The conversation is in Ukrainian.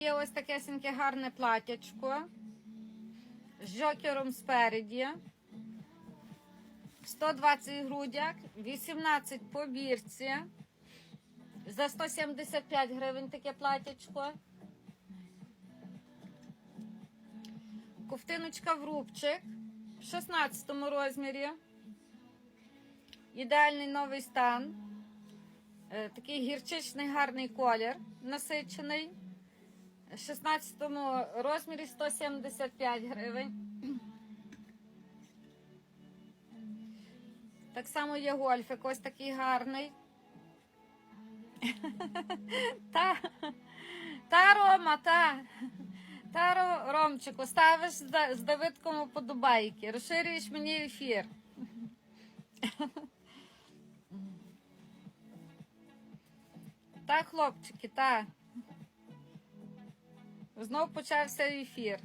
Є ось таке сіньке гарне платячко з жокером спереді. 120 грудяк, 18 по бірці. За 175 гривень таке платячко. Ковтиночка в рубчик в 16 розмірі. Ідеальний новий стан. Е, Такий гірчичний гарний колір, насичений. В 16 розмірі 175 гривень. Так само є гольфик, ось такий гарний. Та, та Рома, та. Та Ромчику, ставиш з Да- з Давидком уподобайки, розширюєш мені ефір. Та, хлопчики, та. Знов почався ефір.